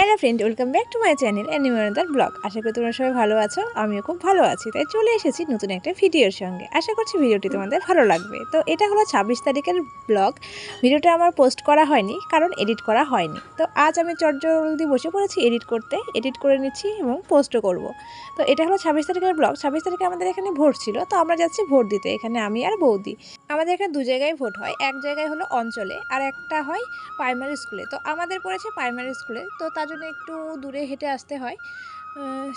Hello friend, welcome back to my channel অ্যানিমেন্টার blog. আশা করি তোমরা সবাই ভালো আছো, আমিও খুব ভালো আছি। তাই চলে এসেছি নতুন একটা ভিডিওর সঙ্গে। আশা করছি ভিডিওটি তোমাদের ভালো লাগবে। তো এটা হলো ছাব্বিশ তারিখের ব্লগ। ভিডিওটা আমার পোস্ট করা হয়নি, কারণ এডিট করা হয়নি। তো আজ আমি চটজলদি বসে পড়েছি এডিট করতে। এডিট করে নিচ্ছি এবং পোস্টও করব। তো এটা হলো ছাব্বিশ তারিখের ব্লগ। ছাব্বিশ তারিখে আমাদের এখানে ভোট ছিল, তো আমরা যাচ্ছি ভোট দিতে, এখানে আমি আর বৌদি। আমাদের এখানে দু জায়গায় ভোট হয়। এক জায়গায় হলো অঞ্চলে আর একটা হয় প্রাইমারি স্কুলে তো আমাদের পড়েছে প্রাইমারি স্কুলে তো তার জন্য একটু দূরে হেঁটে আসতে হয়।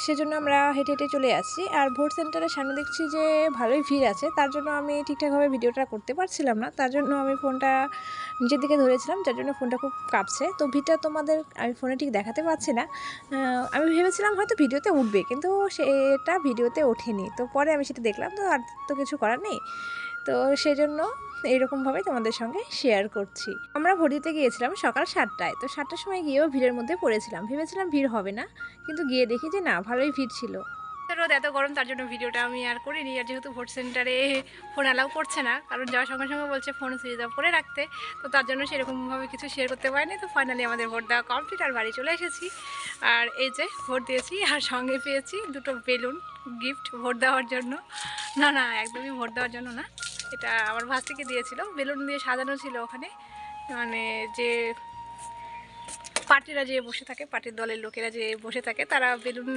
সেজন্য আমরা হেঁটে হেঁটে চলে আসছি। আর ভোট সেন্টারের সামনে দেখছি যে ভালোই ভিড় আছে। তার জন্য আমি ঠিকঠাকভাবে ভিডিওটা করতে পারছিলাম না। তার জন্য আমি ফোনটা নিচের দিকে ধরেছিলাম, যার জন্য ফোনটা খুব কাঁপছে। তো ভিড়টা তোমাদের আমি ফোনে ঠিক দেখাতে পারছি না। আমি ভেবেছিলাম হয়তো ভিডিওতে উঠবে, কিন্তু সেটা ভিডিওতে ওঠেনি। তো পরে আমি সেটা দেখলাম, তো আর তো কিছু করার নেই। তো সেজন্য এইরকমভাবে তোমাদের সঙ্গে শেয়ার করছি। আমরা ভোট দিতে গিয়েছিলাম সকাল সাতটায়, তো সাতটার সময় গিয়েও ভিড়ের মধ্যে পড়েছিলাম। ভেবেছিলাম ভিড় হবে না, কিন্তু গিয়ে দেখি যে না, ভালোই ভিড় ছিল। রোদ এত গরম, তার জন্য ভিডিওটা আমি আর করিনি। আর যেহেতু ভোট সেন্টারে ফোন অ্যালাউ করছে না, কারণ যাওয়ার সঙ্গে সঙ্গে বলছে ফোন সুইচ অফ করে রাখতে। তো তার জন্য সেরকমভাবে কিছু শেয়ার করতে পারিনি। তো ফাইনালি আমাদের ভোট দেওয়া কমপ্লিট আর বাড়ি চলে এসেছি। আর এই যে ভোট দিয়েছি আর সঙ্গে পেয়েছি দুটো বেলুন গিফট ভোট দেওয়ার জন্য। না না, একদমই ভোট দেওয়ার জন্য না। এটা আমার ভাস থেকে দিয়েছিল, বেলুন দিয়ে সাজানো ছিল ওখানে। মানে যে পার্টিরা যে বসে থাকে, পার্টির দলের লোকেরা যে বসে থাকে, তারা বেলুন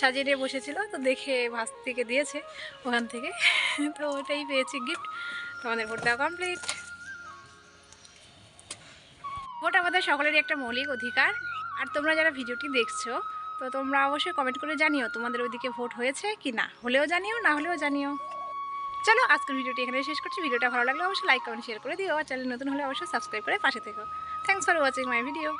সাজিয়ে নিয়ে বসেছিল। তো দেখে ভাস্তিকে দিয়েছে ওখান থেকে। তো ওটাই পেয়েছি গিফট তো আমাদের ভোট দেওয়া কমপ্লিট ভোট আমাদের সকলেরই একটা মৌলিক অধিকার। আর তোমরা যারা ভিডিওটি দেখছ, তো তোমরা অবশ্যই কমেন্ট করে জানিও তোমাদের ওইদিকে ভোট হয়েছে কি না হলেও জানিও, না হলেও জানিও। চলো, আজকের ভিডিওটি এখানে শেষ করছি। ভিডিওটা ভালো লাগলে অবশ্যই লাইক কমেন্ট শেয়ার করে দিও। আর চ্যানেল নতুন হলে অবশ্যই সাবস্ক্রাইব করে পাশে থেকো। Thanks for watching my video